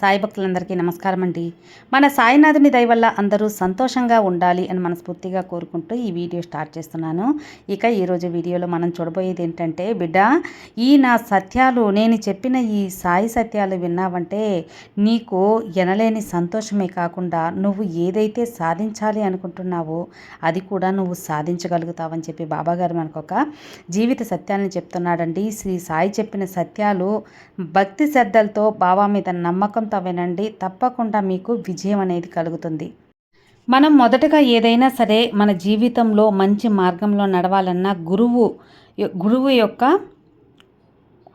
సాయి భక్తులందరికీ నమస్కారం అండి. మన సాయినాథుని దయ వల్ల అందరూ సంతోషంగా ఉండాలి అని మనస్ఫూర్తిగా కోరుకుంటూ ఈ వీడియో స్టార్ట్ చేస్తున్నాను. ఇక ఈరోజు వీడియోలో మనం చూడబోయేది ఏంటంటే బిడ్డ ఈ నా సత్యాలు నేను చెప్పిన ఈ సాయి సత్యాలు విన్నావంటే నీకు ఎనలేని సంతోషమే కాకుండా నువ్వు ఏదైతే సాధించాలి అనుకుంటున్నావో అది కూడా నువ్వు సాధించగలుగుతావని చెప్పి బాబాగారు మనకు ఒక జీవిత సత్యాన్ని చెప్తున్నాడండి. శ్రీ సాయి చెప్పిన సత్యాలు భక్తి శ్రద్ధలతో బాబా మీద నమ్మకం నమ్మకంతో వినండి. తప్పకుండా మీకు విజయం అనేది కలుగుతుంది. మనం మొదటగా ఏదైనా సరే మన జీవితంలో మంచి మార్గంలో నడవాలన్నా గురువు గురువు యొక్క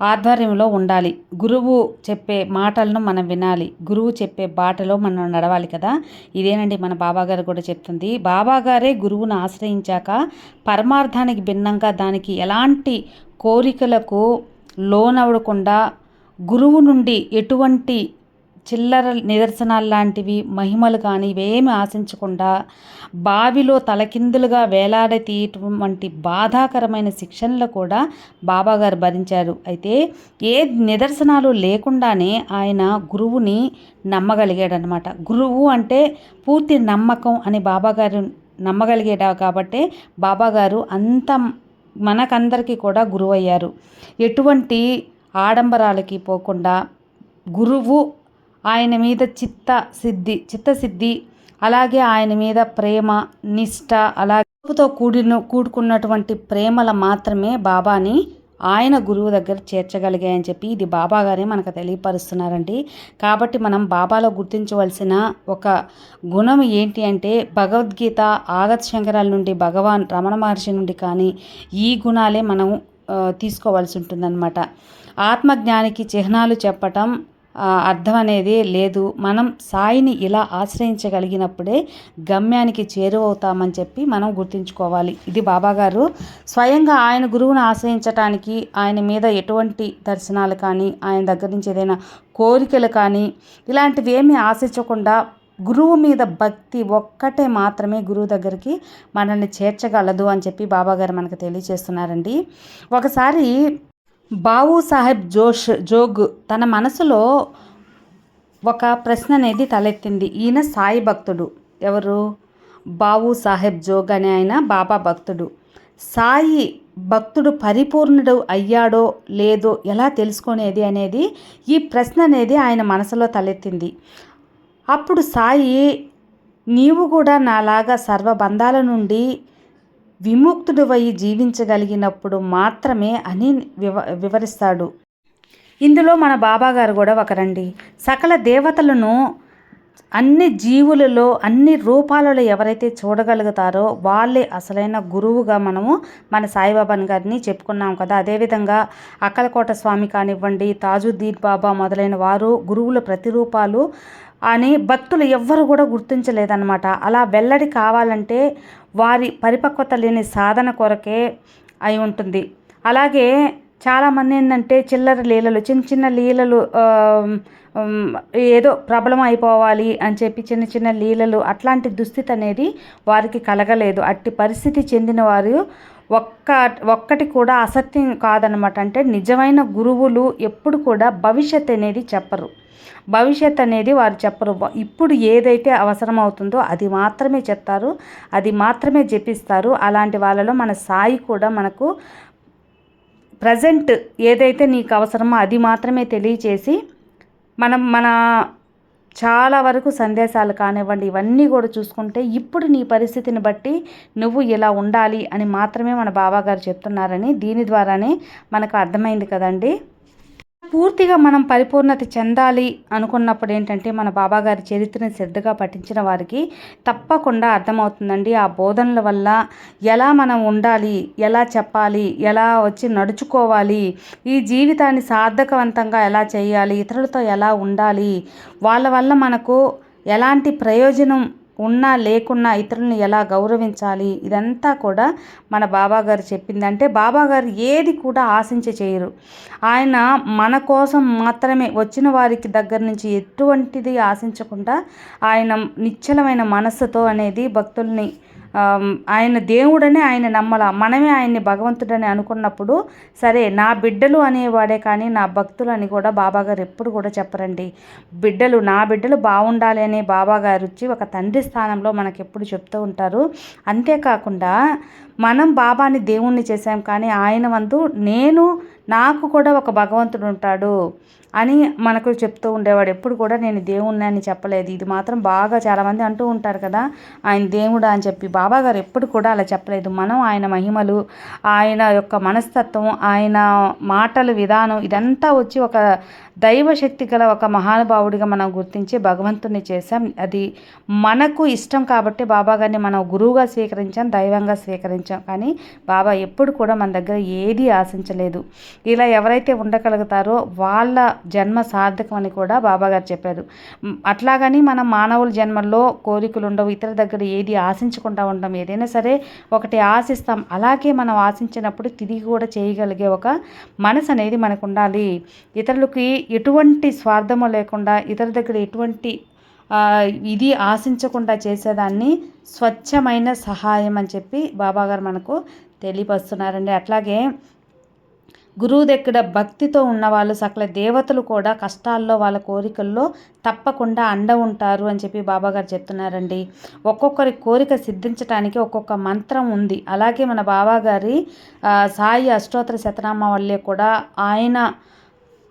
ఆధ్వర్యంలో ఉండాలి. గురువు చెప్పే మాటలను మనం వినాలి. గురువు చెప్పే బాటలో మనం నడవాలి కదా. ఇదేనండి మన బాబాగారు కూడా చెప్తుంది. బాబాగారే గురువును ఆశ్రయించాక పరమార్థానికి భిన్నంగా దానికి ఎలాంటి కోరికలకు లోనవ్వకుండా గురువు నుండి ఎటువంటి చిల్లర నిదర్శనాలు లాంటివి మహిమలు కానీ ఇవేమి ఆశించకుండా బావిలో తలకిందులుగా వేలాడతీయటువంటి బాధాకరమైన శిక్షణలు కూడా బాబాగారు భరించారు. అయితే ఏ నిదర్శనాలు లేకుండానే ఆయన గురువుని నమ్మగలిగాడనమాట గురువు అంటే పూర్తి నమ్మకం అని బాబాగారు నమ్మగలిగాడు కాబట్టే బాబాగారు అంత మనకందరికీ కూడా గురువయ్యారు. ఎటువంటి ఆడంబరాలకి పోకుండా గురువు ఆయన మీద చిత్త సిద్ధి చిత్తసిద్ధి అలాగే ఆయన మీద ప్రేమ నిష్ట అలాగే కూడిన కూడుకున్నటువంటి ప్రేమల మాత్రమే బాబాని ఆయన గురువు దగ్గర చేర్చగలిగాయని చెప్పి ఇది బాబా గారే మనకు తెలియపరుస్తున్నారండి. కాబట్టి మనం బాబాలో గుర్తించవలసిన ఒక గుణం ఏంటి అంటే భగవద్గీత ఆగత్ శంకరాల నుండి భగవాన్ రమణ మహర్షి నుండి కానీ ఈ గుణాలే మనం తీసుకోవాల్సి ఉంటుందన్నమాట. ఆత్మజ్ఞానికి చిహ్నాలు చెప్పటం అర్థం అనేది లేదు. మనం సాయిని ఇలా ఆశ్రయించగలిగినప్పుడే గమ్యానికి చేరువవుతామని చెప్పి మనం గుర్తుంచుకోవాలి. ఇది బాబాగారు. స్వయంగా ఆయన గురువును ఆశ్రయించటానికి ఆయన మీద ఎటువంటి దర్శనాలు కానీ ఆయన దగ్గర నుంచి ఏదైనా కోరికలు కానీ ఇలాంటివి ఏమీ ఆశించకుండా గురువు మీద భక్తి ఒక్కటే మాత్రమే గురువు దగ్గరికి మనల్ని చేర్చగలదు అని చెప్పి బాబాగారు మనకు తెలియజేస్తున్నారండి. ఒకసారి బావు సాహెబ్ జోష్ జోగ్ తన మనసులో ఒక ప్రశ్న అనేది తలెత్తింది. ఈయన సాయి భక్తుడు. ఎవరు? బావు సాహెబ్ జోగ్ అనే ఆయన బాబా భక్తుడు. సాయి భక్తుడు పరిపూర్ణుడు అయ్యాడో లేదో ఎలా తెలుసుకునేది అనేది ఈ ప్రశ్న అనేది ఆయన మనసులో తలెత్తింది. అప్పుడు సాయి నీవు కూడా నాలాగా సర్వబంధాల నుండి విముక్తుడివై జీవించగలిగినప్పుడు మాత్రమే అని వివ వివరిస్తాడు. ఇందులో మన బాబాగారు కూడా ఒకరండి. సకల దేవతలను అన్ని జీవులలో అన్ని రూపాలలో ఎవరైతే చూడగలుగుతారో వాళ్ళే అసలైన గురువుగా మనము మన సాయిబాబాని గారిని చెప్పుకున్నాం కదా. అదేవిధంగా అక్కలకోట స్వామి కానివ్వండి తాజుద్దీన్ బాబా మొదలైన వారు గురువుల ప్రతిరూపాలు అని భక్తులు ఎవ్వరు కూడా గుర్తించలేదన్నమాట. అలా వెల్లడి కావాలంటే వారి పరిపక్వత లేని సాధన కొరకే అయి ఉంటుంది. అలాగే చాలామంది ఏంటంటే చిల్లర లీలలు చిన్న చిన్న లీలలు ఏదో ప్రబలం అయిపోవాలి అని చెప్పి చిన్న చిన్న లీలలు అట్లాంటి దుస్థితి అనేది వారికి కలగలేదు. అట్టి పరిస్థితి చెందిన వారు ఒక్క ఒక్కటి కూడా అసత్యం కాదనమాట అంటే నిజమైన గురువులు ఎప్పుడు కూడా భవిష్యత్ అనేది చెప్పరు. భవిష్యత్ అనేది వారు చెప్పరు. ఇప్పుడు ఏదైతే అవసరం అవుతుందో అది మాత్రమే చెప్తారు. అది మాత్రమే జపిస్తారు. అలాంటి వాళ్ళలో మన సాయి కూడా మనకు ప్రజెంట్ ఏదైతే నీకు అవసరమో అది మాత్రమే తెలియచేసి మనం మన చాలా వరకు సందేశాలు కానివ్వండి ఇవన్నీ కూడా చూసుకుంటే ఇప్పుడు నీ పరిస్థితిని బట్టి నువ్వు ఇలా ఉండాలి అని మాత్రమే మన బాబాగారు చెప్తున్నారని దీని ద్వారానే మనకు అర్థమైంది కదండి. పూర్తిగా మనం పరిపూర్ణత చెందాలి అనుకున్నప్పుడు ఏంటంటే మన బాబాగారి చరిత్రని శ్రద్ధగా పఠించిన వారికి తప్పకుండా అర్థమవుతుందండి. ఆ బోధనల వల్ల ఎలా మనం ఉండాలి ఎలా చెప్పాలి ఎలా వచ్చి నడుచుకోవాలి ఈ జీవితాన్ని సార్థకవంతంగా ఎలా చేయాలి ఇతరులతో ఎలా ఉండాలి వాళ్ళ వల్ల మనకు ఎలాంటి ప్రయోజనం ఉన్నా లేకున్నా ఇతరులను ఎలా గౌరవించాలి? ఇదంతా కూడా మన బాబాగారు చెప్పింది. అంటే బాబాగారు ఏది కూడా ఆశించి చేయరు. ఆయన మన కోసం మాత్రమే వచ్చిన వారికి దగ్గర నుంచి ఎటువంటిది ఆశించకుండా ఆయన నిశ్చలమైన మనస్సుతో అనేది భక్తుల్ని ఆయన దేవుడనే ఆయన నమ్మల. మనమే ఆయన్ని భగవంతుడని అనుకున్నప్పుడు సరే నా బిడ్డలు అనేవాడే కానీ నా భక్తులు అని కూడా బాబా గారు ఎప్పుడు కూడా చెప్పరండి. బిడ్డలు నా బిడ్డలు బాగుండాలి అనే బాబాగారు వచ్చి ఒక తండ్రి స్థానంలో మనకి ఎప్పుడు చెప్తూ ఉంటారు. అంతేకాకుండా మనం బాబాని దేవుణ్ణి చేశాం కానీ ఆయన వంతు నేను నాకు కూడా ఒక భగవంతుడు ఉంటాడు అని మనకు చెప్తూ ఉండేవాడు. ఎప్పుడు కూడా నేను దేవుణ్ణి అని చెప్పలేదు. ఇది మాత్రం బాగా చాలామంది అంటూ ఉంటారు కదా ఆయన దేవుడా అని చెప్పి. బాబా గారు ఎప్పుడు కూడా అలా చెప్పలేదు. మనం ఆయన మహిమలు ఆయన యొక్క మనస్తత్వం ఆయన మాటల విధానం ఇదంతా వచ్చి ఒక దైవశక్తి గల ఒక మహానుభావుడిగా మనం గుర్తించి భగవంతుని చేశాం. అది మనకు ఇష్టం కాబట్టి బాబా గారిని మనం గురువుగా స్వీకరించాం దైవంగా స్వీకరించాం. కానీ బాబా ఎప్పుడు కూడా మన దగ్గర ఏది ఆశించలేదు. ఇలా ఎవరైతే ఉండగలుగుతారో వాళ్ళ జన్మ సార్థకం అని కూడా బాబాగారు చెప్పారు. అట్లాగని మనం మానవుల జన్మల్లో కోరికలు ఉండవు ఇతర దగ్గర ఏది ఆశించకుండా ఉండడం ఏదైనా సరే ఒకటి ఆశిస్తాం అలాగే మనం ఆశించినప్పుడు తిరిగి కూడా చేయగలిగే ఒక మనసు అనేది మనకు ఉండాలి ఇతరులకి ఎటువంటి స్వార్థము లేకుండా ఇతరుల దగ్గర ఎటువంటి ఇది ఆశించకుండా చేసేదాన్ని స్వచ్ఛమైన సహాయం అని చెప్పి బాబాగారు మనకు తెలియపరుస్తున్నారండి. అట్లాగే గురువు దగ్గర భక్తితో ఉన్నవాళ్ళు సకల దేవతలు కూడా కష్టాల్లో వాళ్ళ కోరికల్లో తప్పకుండా అండ ఉంటారు అని చెప్పి బాబాగారు చెప్తున్నారండి. ఒక్కొక్కరి కోరిక సిద్ధించడానికి ఒక్కొక్క మంత్రం ఉంది. అలాగే మన బాబాగారి సాయి అష్టోత్తర శతనామ వల్లే కూడా ఆయన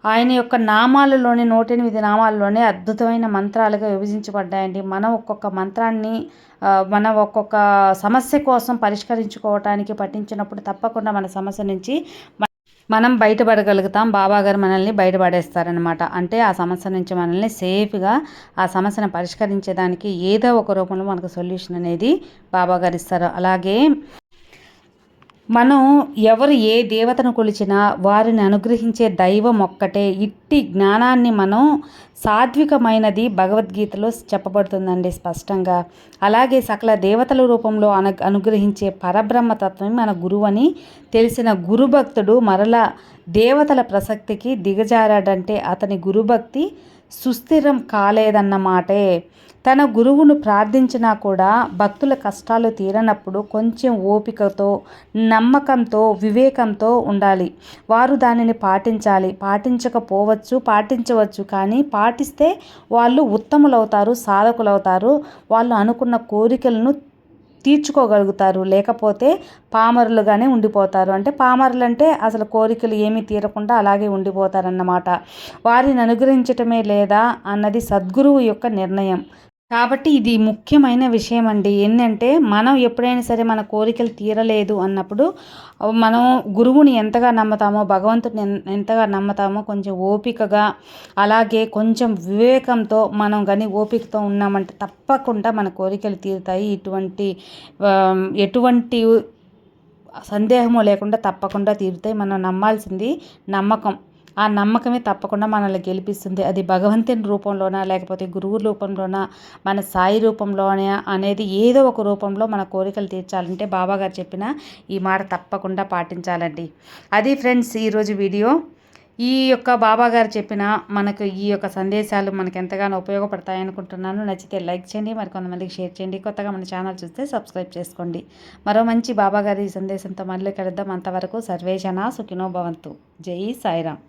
ఆయన యొక్క నామాలలోనే నూటెనిమిది నామాల్లోనే అద్భుతమైన మంత్రాలుగా విభజించబడ్డాయండి. మనం ఒక్కొక్క మంత్రాన్ని మనం మన ఒక్కొక్క సమస్య కోసం పరిష్కరించుకోవటానికి పఠించినప్పుడు తప్పకుండా మన సమస్య నుంచి మనం బయటపడగలుగుతాం. బాబాగారు మనల్ని బయటపడేస్తారనమాట అంటే ఆ సమస్య నుంచి మనల్ని సేఫ్గా ఆ సమస్యను పరిష్కరించేదానికి ఏదో ఒక రూపంలో మనకు సొల్యూషన్ అనేది బాబాగారు ఇస్తారు. అలాగే మనం ఎవరు ఏ దేవతను కొలిచినా వారిని అనుగ్రహించే దైవం ఒక్కటే. ఇట్టి జ్ఞానాన్ని మనం సాత్వికమైనది భగవద్గీతలో చెప్పబడుతుందండి స్పష్టంగా. అలాగే సకల దేవతల రూపంలో అను అనుగ్రహించే పరబ్రహ్మతత్వం మన గురువు అని తెలిసిన గురుభక్తుడు మరల దేవతల ప్రసక్తికి దిగజారాడంటే అతని గురుభక్తి సుస్థిరం కాలేదన్నమాటే తన గురువును ప్రార్థించినా కూడా భక్తుల కష్టాలు తీరనప్పుడు కొంచెం ఓపికతో నమ్మకంతో వివేకంతో ఉండాలి. వారు దానిని పాటించాలి. పాటించకపోవచ్చు పాటించవచ్చు కానీ పాటిస్తే వాళ్ళు ఉత్తములవుతారు సాధకులవుతారు. వాళ్ళు అనుకున్న కోరికలను తీర్చుకోగలుగుతారు. లేకపోతే పామరులుగానే ఉండిపోతారు. అంటే పామరులు అంటే అసలు కోరికలు ఏమీ తీరకుండా అలాగే ఉండిపోతారన్నమాట. వారిని అనుగ్రహించటమే లేదా అన్నది సద్గురువు యొక్క నిర్ణయం. కాబట్టి ఇది ముఖ్యమైన విషయం అండి ఏంటంటే మనం ఎప్పుడైనా సరే మన కోరికలు తీరలేదు అన్నప్పుడు మనం గురువుని ఎంతగా నమ్ముతామో భగవంతుని ఎంతగా నమ్ముతామో కొంచెం ఓపికగా అలాగే కొంచెం వివేకంతో మనం కానీ ఓపికతో ఉన్నామంటే తప్పకుండా మన కోరికలు తీరుతాయి. ఇటువంటి ఎటువంటి సందేహము లేకుండా తప్పకుండా తీరుతాయి. మనం నమ్మాల్సింది నమ్మకం. ఆ నమ్మకమే తప్పకుండా మనల్ని గెలిపిస్తుంది. అది భగవంతుని రూపంలోనా లేకపోతే గురువు రూపంలోనా మన సాయి రూపంలోనే అనేది ఏదో ఒక రూపంలో మన కోరికలు తీర్చాలంటే బాబాగారు చెప్పిన ఈ మాట తప్పకుండా పాటించాలండి. అది ఫ్రెండ్స్ ఈరోజు వీడియో. ఈ యొక్క బాబా గారు చెప్పిన మనకు ఈ యొక్క సందేశాలు మనకు ఎంతగానో ఉపయోగపడతాయి అనుకుంటున్నాను. నచ్చితే లైక్ చేయండి మరి కొంతమందికి షేర్ చేయండి. కొత్తగా మన ఛానల్ చూస్తే సబ్స్క్రైబ్ చేసుకోండి. మరో మంచి బాబా గారి సందేశంతో మళ్ళీ కలుద్దాం. అంతవరకు సర్వేజన సుఖినో భవంతు. జై సాయిరామ్.